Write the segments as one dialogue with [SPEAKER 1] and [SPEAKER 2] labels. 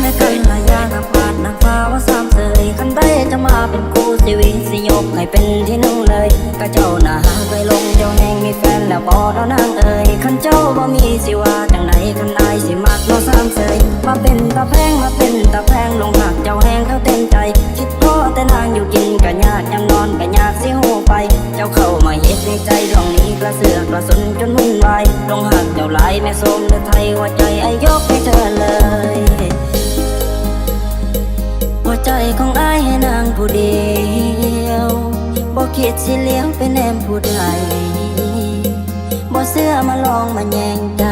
[SPEAKER 1] ไม่กันละยางผ่านนางฟ้าว่าสามเสยคันได้จะมาเป็นคู่ชีวิตสิยกให้เป็นที่หนึ่งเลยก็เจ้าหน้าเคยลงเจ้าแห่งมีแฟนแล้วบอแล้วนางเอ่ยคันเจ้าบ่มีสิว่าจังไหนคันอายสิมักเราสามเสยมาเป็นตาแพงมาเป็นตาแพงลงหักเจ้าแห่งเขาเต็มใจคิดพ่อแต่นางอยู่กินกะยากยังนอนกะยากสิหูไป เจ้าเข้ามาเฮ็ดในใจดวงนี้กระเสือกกระสนจนวุ่ ไทยว่าใจไอ้ยกให้เธอเลย หัวใจของอ้ายให้นางผู้เดียวบ่คิดสิเลี้ยงเป็นแนมผู้ใดบ่เสื้อมาลองมาแย่งใจ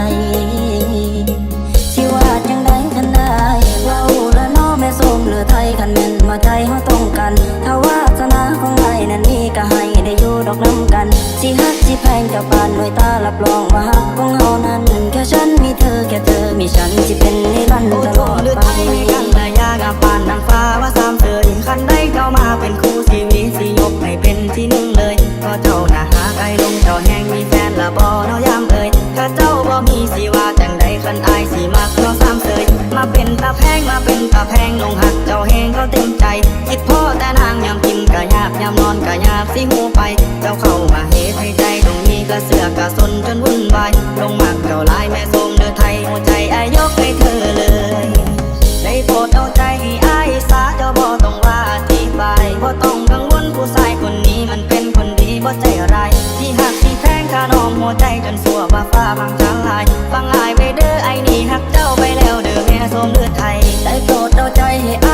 [SPEAKER 1] กันสิฮักสิแพงกับปานด้วยตารับรองว่าฮักของเฮานั้นแค่ฉันมีเธอแค่เธอมีฉันสิเป็นนิรันดร์ตลอดไป
[SPEAKER 2] กันแต่ยากับปานนางฟ้าว่าสามเสยคันได้เข้ามาเป็นคู่ชีวิตสิยกให้เป็นที่หนึ่งเลยก็เจ้าน่ะหาไกลลงเจ้าแห่งมีแฟนละบ่เนาะยามเอ่ยถ้าเจ้าบ่มีสิว่าจังใดคันอายสิมักเนาะสามเสยมาเป็นตาแพงมาเป็นตาแพงลงหักเจ้าแห่งเขาเต็มใจคิดพ่อแต่นางยามกินกะยากยามนอนกะยากสิหูไปเจ้าเข้า เสือกะสนจนวุ่นวายลงมักเจ้าลายแม่ส้มเดือไทยหัวใจอายยกให้เธอเลย ได้โปรดเอาใจให้อายสาเจ้าบ่ต้องว่าอธิบายบ่ต้องกังวลผู้ชายคนนี้มันเป็นคนดีบ่ใจร้ายที่หักที่แพงคาน้องหัวใจจนสัวว่าฟ้าบางลายฟังอายไว้เด้อไอ้นี่หักเจ้าไปแล้วเด้อแม่ส้มเลือดไทย
[SPEAKER 1] ได้โปรดเอาใจให้อ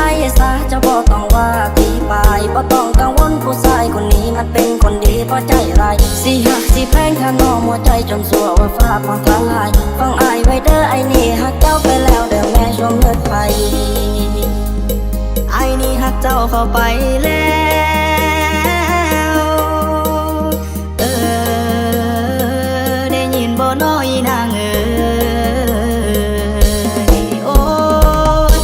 [SPEAKER 1] าย สิแพงถ้าน้องหัวใจจนสัวว่าฟ้าพังทลาย ฟังอายไว้เด้อไอ้นี่หักเจ้าไปแล้วเด้อแม่ชมเลือไป
[SPEAKER 2] ไอ้นี่หักเจ้าเข้าไปแล้วเออได้ยินบ่น้อยนางเออโอ้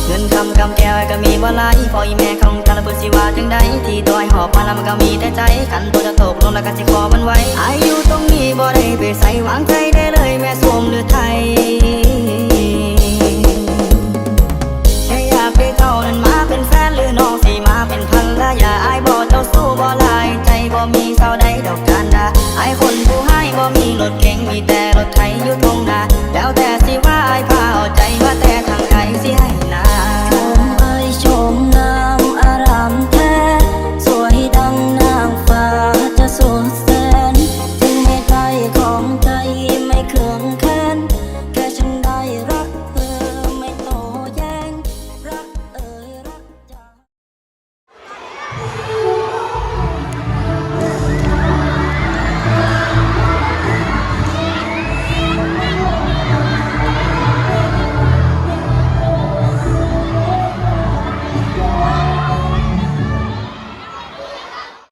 [SPEAKER 2] เงินคำกำแก้วก็มีบ่หลายพออีแม่ สิว่าจังใดที่ตัวหอบมาแล้วมันก็มีแต่ใจขันตัวจะตกลงแล้วก็สิขอมันไว้อายุตรงนี้บ่ได้ไปใส่วางใจได้เลยแม่สวมเลือไทยแค่อยากได้เจ้านั้นมาเป็นแฟนหรือน้องสิมาเป็นพันละอย่าอายบ่เจ้าสู้บ่ลายใจบ่มีเศร้าใดดอกจานดาไอายคนผู้ให้บ่มีรถเก๋งมีแต่รถไถอยู่ตรงหน้วแต่สิวา